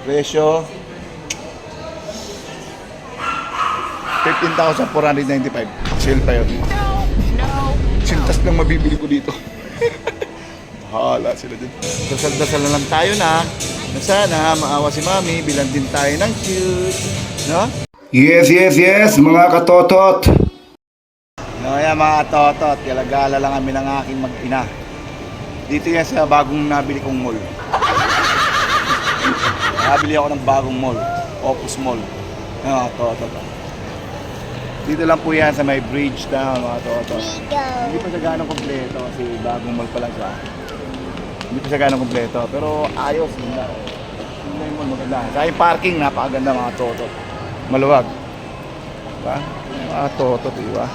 Presyo 15,495. Sale pa yun. Sintas lang mabibili ko dito. Bahala sila dyan. Dasal-dasal na lang tayo na. Na sana maawa si Mami, bilang din tayo ng cute. No? Yes, yes, yes, mga katotot. No, yan mga katotot. Galagala lang kami ng aking mag-ina. Dito yan sa bagong nabili kong mall. Nakabili ako ng bagong mall. Opus Mall. Mga katotot. Dito lang po yan sa may bridge na mga katotot. Hindi pa siya gano'ng kompleto kasi bagong mall pa lang siya. Hindi pa siya gano'ng kompleto. Pero ayos, ganda. Ganda yung mall, maganda. Sa yung parking, napakaganda mga totot. Maluwag. Diba? Mga totot, diba?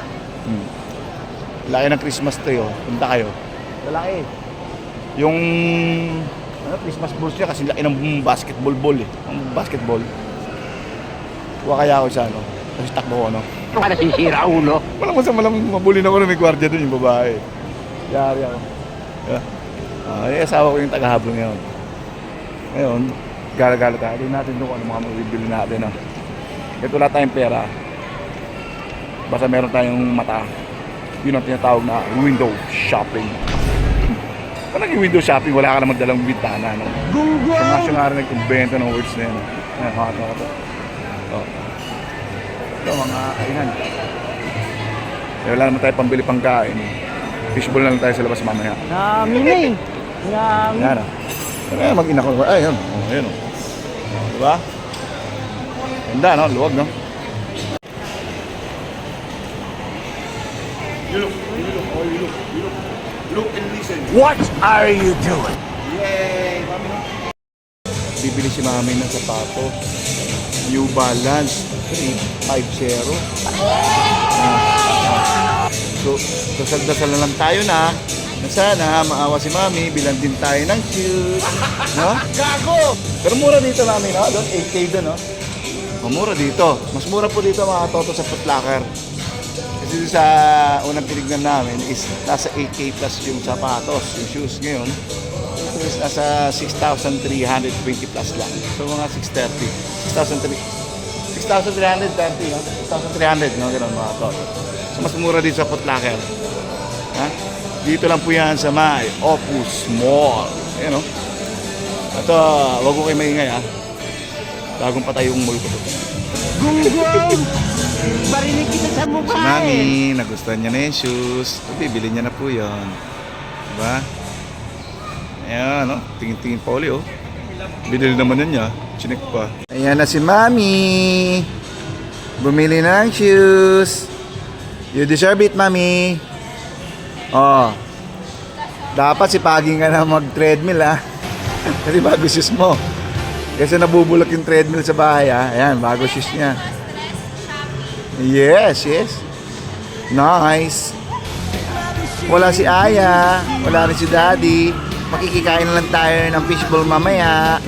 Hmm. Laki ng Christmas tree, oh. Punta kayo. Lalaki. Yung ano, Christmas balls niya kasi laki ng basketball ball eh. Ang basketball. Kuha kaya ako sa ano. Kasi takbo ko, no? Ano ka nasisira, ulo? Walang masama lang mabuli na ako na may gwardiya doon yung babae. Yari ako. Yeah. Ah, yung asawa ko yung tagahabol ngayon. Ngayon, gala-gala tayo. Hindi natin doon kung ano mga mabibili natin. No? Kahit wala tayong pera, basta meron tayong mata, yun ang tinatawag na window shopping. Kung naging window shopping, wala ka naman dalang bintana. No? Google! Sa mga siya nga rin nagkumbento ng words na yan. Ayan, hot, hot, hot. Oh. Ito, mga kainan. Eh, wala naman tayo pambili pangkain. Fishball na lang tayo sa labas mamaya. Namin na eh. Namin. Yan ah. Kaya mag-ina ko. Ay, yan. Oh, yan oh. Diba? Ganda, no? Luwag, no? You look, you look, oh, you look, you look. Look and listen. What are you doing? Yay! Mami? Bibili si mami ng sapatos. New Balance 350. Ah. So, dasal-dasal na lang tayo na na sana maawa si mami, bilang din tayo ng cute. No? Gago! Pero mura dito namin, no? Doon, 8K doon, no? Oh, mura dito. Mas mura po dito mga toto sa Footlocker. Kasi sa unang tinignan namin is nasa 8K plus yung sapatos, yung shoes ngayon. Ito is nasa 6,320 plus lang. So mga 630. 6,300. 6,330, no? 6,300, no? Ganun mga toto. So mas mura dito sa Footlocker. Ha? Dito lang po yan sa may Opus Mall. Ayan, no? Ito, wag ko kayo maingay, ha? Bagong patay yung mall ko to. Gunggong! Barinig kita sa mukha Si eh. Mami, nagustuhan niya na yung shoes. So, bibili niya na po yun. Diba? Ayan, no? Tingin-tingin pa uli, oh. Binili naman yan niya. Chinik pa. Ayan na si Mami. Bumili na ng shoes. You deserve it, Mami. Oh. Dapat si Paging ka na mag-treadmill, ah. Kasi bago shoes mo. Kasi nabubulok yung treadmill sa bahay, ah. Ayan, bago shoes niya. Yes, yes. Nice. Wala si Aya, wala rin si Daddy. Makikikain lang tayo ng fishball mamaya.